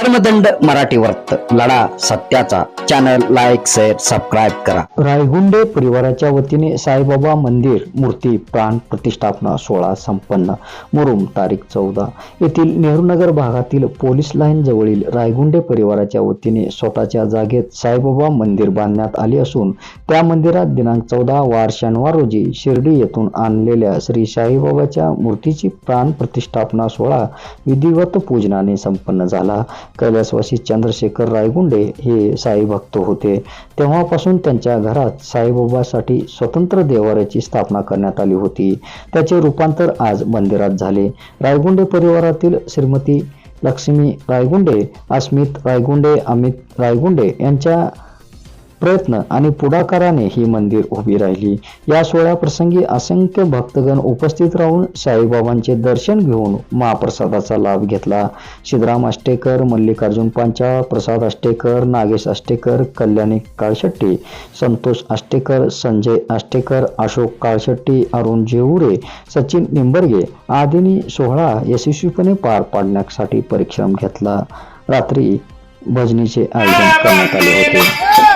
धर्मदंड मराठी वर्त लढा सत्याचा. चॅनल लाईक शेअर सबस्क्राईब करा. रायगुंडे परिवाराच्या वतीने साईबाबा मंदिर मूर्ती प्राण प्रतिष्ठापना सोहळा संपन्न. मुरुम तारीख चौदा. येथील नेहरूनगर भागातील पोलीस लाईन जवळील रायगुंडे परिवाराच्या वतीने स्वतःच्या जागेत साईबाबा मंदिर बांधण्यात आले असून त्या मंदिरात दिनांक चौदा वार शनिवार रोजी शिर्डी येथून आणलेल्या श्री साईबाबाच्या मूर्तीची प्राण प्रतिष्ठापना सोहळा विधिवत पूजनाने संपन्न झाला. कैलासवासी चंद्रशेखर रायगुंडे हे साई भक्त होते. तेव्हापासून त्यांच्या घरात साईबाबासाठी स्वतंत्र देवाऱ्याची स्थापना करण्यात आली होती. त्याचे रूपांतर आज मंदिरात झाले. रायगुंडे परिवारातील श्रीमती लक्ष्मी रायगुंडे अस्मित रायगुंडे अमित रायगुंडे यांच्या प्रयत्न आणि पुढाकाराने ही मंदिर उभी राहिली. या सोहळ्याप्रसंगी असंख्य भक्तगण उपस्थित राहून साईबाबांचे दर्शन घेऊन महाप्रसादाचा लाभ घेतला. सिद्धराम आष्टेकर मल्लिकार्जुन पांचा प्रसाद आष्टेकर नागेश आष्टेकर कल्याणी काळशेट्टी संतोष आष्टेकर संजय आष्टेकर अशोक काळशेट्टी अरुण जेवुरे सचिन निंबर्गे आदींनी सोहळा यशस्वीपणे पार पाडण्यासाठी परिश्रम घेतला. रात्री भजनीचे आयोजन करण्यात आले होते.